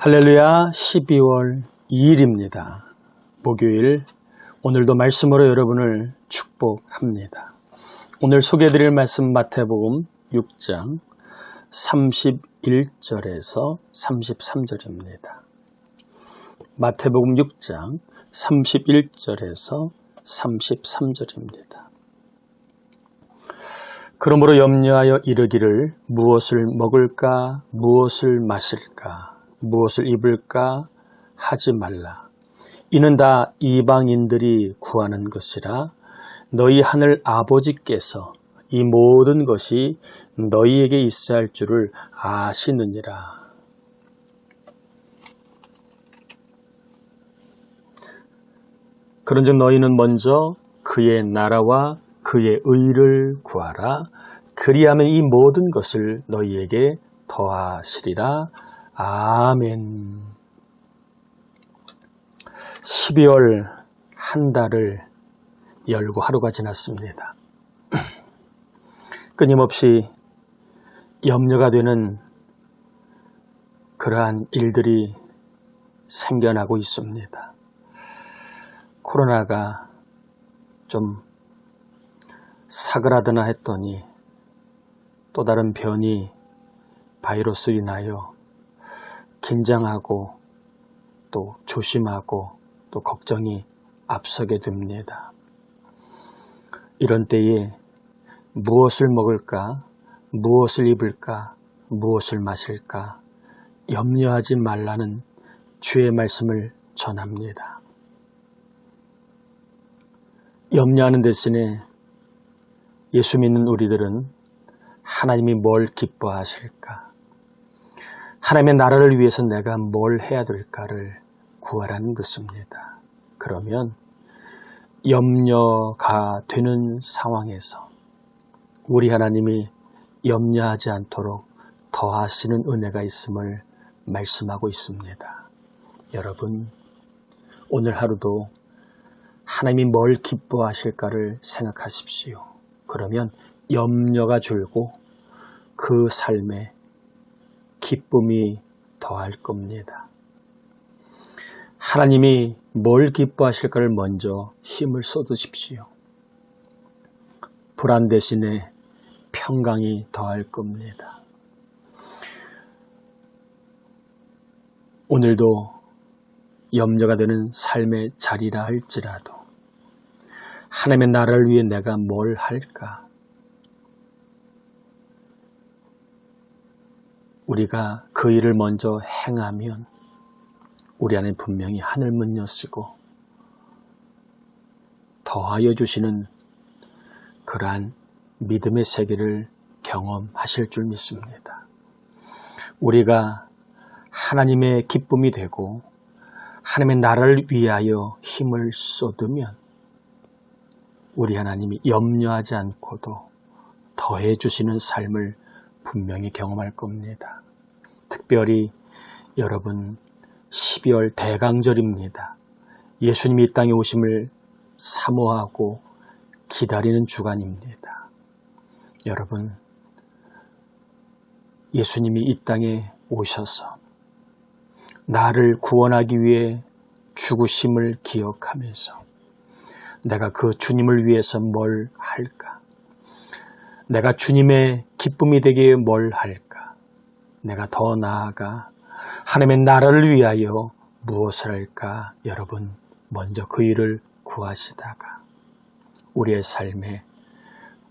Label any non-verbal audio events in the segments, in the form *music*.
할렐루야 12월 2일입니다. 목요일 오늘도 말씀으로 여러분을 축복합니다. 오늘 소개해드릴 말씀 마태복음 6장 31절에서 33절입니다. 마태복음 6장 31절에서 33절입니다. 그러므로 염려하여 이르기를 무엇을 먹을까 무엇을 마실까 무엇을 입을까 하지 말라. 이는 다 이방인들이 구하는 것이라 너희 하늘 아버지께서 이 모든 것이 너희에게 있어야 할 줄을 아시느니라. 그런즉 너희는 먼저 그의 나라와 그의 의를 구하라. 그리하면 이 모든 것을 너희에게 더하시리라. 아멘. 12월 한 달을 열고 하루가 지났습니다. *clears throat* 끊임없이 염려가 되는 그러한 일들이 생겨나고 있습니다. 코로나가 좀 사그라드나 했더니 또 다른 변이 바이러스로 인하여 긴장하고 또 조심하고 또 걱정이 앞서게 됩니다. 이런 때에 무엇을 먹을까, 무엇을 입을까, 무엇을 마실까 염려하지 말라는 주의 말씀을 전합니다. 염려하는 대신에 예수 믿는 우리들은 하나님이 뭘 기뻐하실까? 하나님의 나라를 위해서 내가 뭘 해야 될까를 구하라는 것입니다. 그러면 염려가 되는 상황에서 우리 하나님이 염려하지 않도록 더하시는 은혜가 있음을 말씀하고 있습니다. 여러분, 오늘 하루도 하나님이 뭘 기뻐하실까를 생각하십시오. 그러면 염려가 줄고 그 삶에 기쁨이 더할 겁니다. 하나님이 뭘 기뻐하실까를 먼저 힘을 쏟으십시오. 불안 대신에 평강이 더할 겁니다. 오늘도 염려가 되는 삶의 자리라 할지라도 하나님의 나라를 위해 내가 뭘 할까? 우리가 그 일을 먼저 행하면 우리 안에 분명히 하늘 문 여시고 더하여 주시는 그러한 믿음의 세계를 경험하실 줄 믿습니다. 우리가 하나님의 기쁨이 되고 하나님의 나라를 위하여 힘을 쏟으면 우리 하나님이 염려하지 않고도 더해 주시는 삶을 분명히 경험할 겁니다. 특별히 여러분 12월 대강절입니다. 예수님이 이 땅에 오심을 사모하고 기다리는 주간입니다. 여러분 예수님이 이 땅에 오셔서 나를 구원하기 위해 죽으심을 기억하면서 내가 그 주님을 위해서 뭘 할까? 내가 주님의 기쁨이 되기에 뭘 할까? 내가 더 나아가 하나님의 나라를 위하여 무엇을 할까? 여러분, 먼저 그 일을 구하시다가 우리의 삶에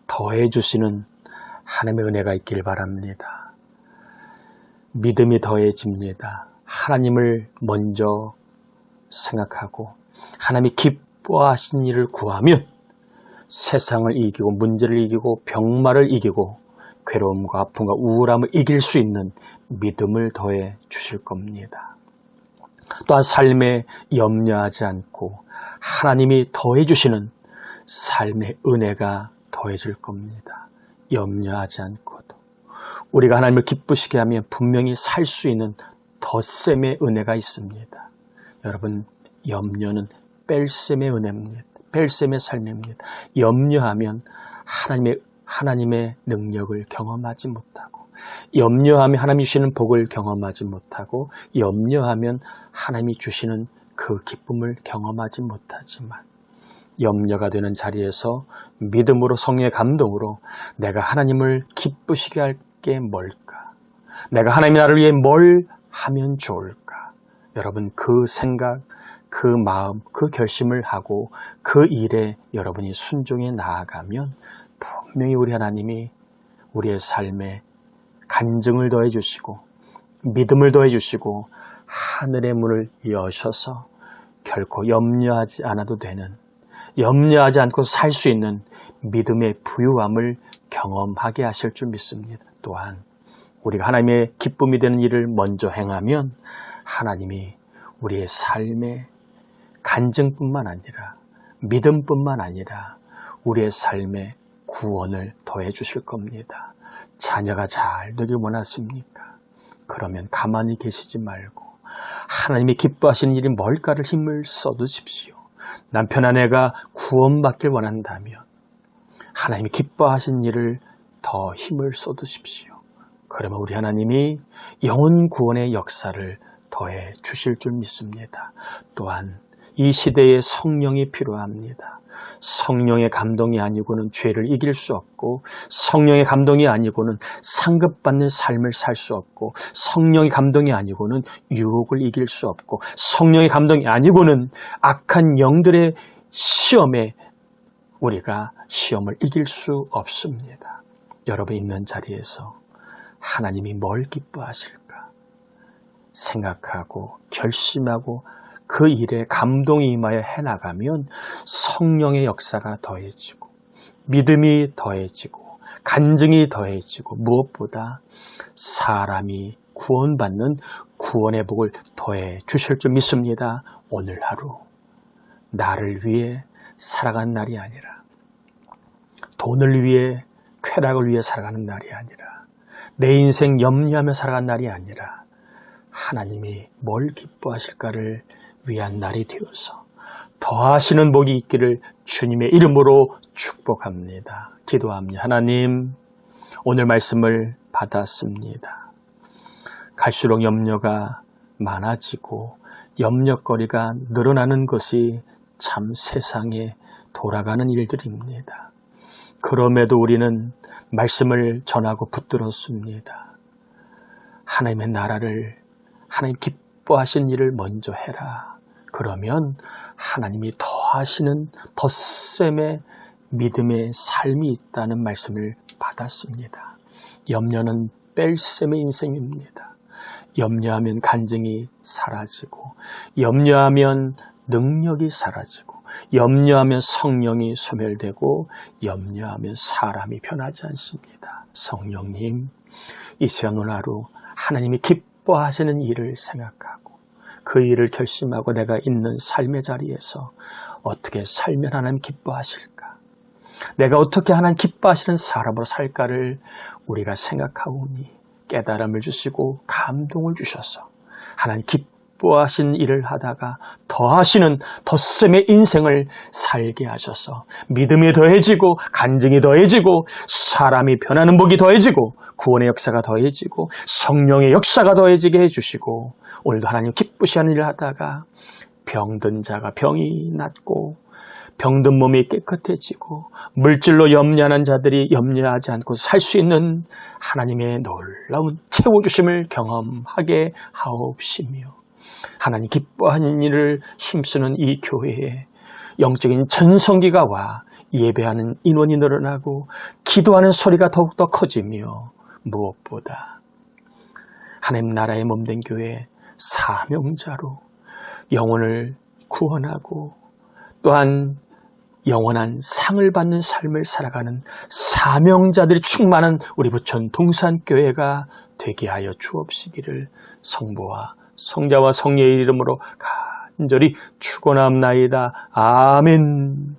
더해 주시는 하나님의 은혜가 있길 바랍니다. 믿음이 더해집니다. 하나님을 먼저 생각하고 하나님이 기뻐하신 일을 구하면 세상을 이기고 문제를 이기고 병마를 이기고 괴로움과 아픔과 우울함을 이길 수 있는 믿음을 더해 주실 겁니다. 또한 삶에 염려하지 않고 하나님이 더해 주시는 삶의 은혜가 더해질 겁니다. 염려하지 않고도 우리가 하나님을 기쁘시게 하면 분명히 살 수 있는 덧셈의 은혜가 있습니다. 여러분 염려는 뺄셈의 은혜입니다. 뺄셈의 삶입니다. 염려하면 하나님의 하나님의 능력을 경험하지 못하고 염려하면 하나님이 주시는 복을 경험하지 못하고 염려하면 하나님이 주시는 그 기쁨을 경험하지 못하지만 염려가 되는 자리에서 믿음으로 성령의 감동으로 내가 하나님을 기쁘시게 할 게 뭘까? 내가 하나님이 나를 위해 뭘 하면 좋을까? 여러분 그 생각, 그 마음, 그 결심을 하고 그 일에 여러분이 순종해 나아가면 분명히 우리 하나님이 우리의 삶에 간증을 더해 주시고 믿음을 더해 주시고 하늘의 문을 여셔서 결코 염려하지 않아도 되는 염려하지 않고 살 수 있는 믿음의 부유함을 경험하게 하실 줄 믿습니다. 또한 우리가 하나님의 기쁨이 되는 일을 먼저 행하면 하나님이 우리의 삶에 간증뿐만 아니라 믿음뿐만 아니라 우리의 삶에 구원을 더해 주실 겁니다. 자녀가 잘 되길 원하십니까? 그러면 가만히 계시지 말고 하나님이 기뻐하시는 일이 뭘까를 힘을 쏟으십시오. 남편 아내가 구원받길 원한다면 하나님이 기뻐하신 일을 더 힘을 쏟으십시오. 그러면 우리 하나님이 영혼 구원의 역사를 더해 주실 줄 믿습니다. 또한 이 시대에 성령이 필요합니다. 성령의 감동이 아니고는 죄를 이길 수 없고 성령의 감동이 아니고는 상급받는 삶을 살 수 없고 성령의 감동이 아니고는 유혹을 이길 수 없고 성령의 감동이 아니고는 악한 영들의 시험에 우리가 시험을 이길 수 없습니다. 여러분 있는 자리에서 하나님이 뭘 기뻐하실까 생각하고 결심하고 그 일에 감동이 임하여 해나가면 성령의 역사가 더해지고 믿음이 더해지고 간증이 더해지고 무엇보다 사람이 구원받는 구원의 복을 더해 주실 줄 믿습니다. 오늘 하루 나를 위해 살아간 날이 아니라 돈을 위해 쾌락을 위해 살아가는 날이 아니라 내 인생 염려하며 살아간 날이 아니라 하나님이 뭘 기뻐하실까를 위한 날이 되어서 더하시는 복이 있기를 주님의 이름으로 축복합니다. 기도합니다. 하나님, 오늘 말씀을 받았습니다. 갈수록 염려가 많아지고 염려거리가 늘어나는 것이 참 세상에 돌아가는 일들입니다. 그럼에도 우리는 말씀을 전하고 붙들었습니다. 하나님의 나라를 하나님 기뻐하신 일을 먼저 해라. 그러면 하나님이 더하시는 덧셈의 믿음의 삶이 있다는 말씀을 받았습니다. 염려는 뺄셈의 인생입니다. 염려하면 간증이 사라지고, 염려하면 능력이 사라지고, 염려하면 성령이 소멸되고, 염려하면 사람이 변하지 않습니다. 성령님, 이 시간 오늘 하루 하나님이 기뻐하시는 일을 생각하고, 그 일을 결심하고 내가 있는 삶의 자리에서 어떻게 살면 하나님 기뻐하실까? 내가 어떻게 하나님 기뻐하시는 사람으로 살까를 우리가 생각하오니 깨달음을 주시고 감동을 주셔서 하나님 기뻐 하신 일을 하다가 더하시는 덧셈의 인생을 살게 하셔서 믿음이 더해지고 간증이 더해지고 사람이 변하는 복이 더해지고 구원의 역사가 더해지고 성령의 역사가 더해지게 해주시고 오늘도 하나님 기쁘시하는 일을 하다가 병든 자가 병이 낫고 병든 몸이 깨끗해지고 물질로 염려하는 자들이 염려하지 않고 살 수 있는 하나님의 놀라운 채워주심을 경험하게 하옵시며 하나님 기뻐하는 일을 힘쓰는 이 교회에 영적인 전성기가 와 예배하는 인원이 늘어나고 기도하는 소리가 더욱더 커지며 무엇보다 하나님 나라의 몸된 교회 사명자로 영혼을 구원하고 또한 영원한 상을 받는 삶을 살아가는 사명자들이 충만한 우리 부천 동산교회가 되게 하여 주옵시기를 성부와 성자와 성령의 이름으로 간절히 축원합나이다. 아멘.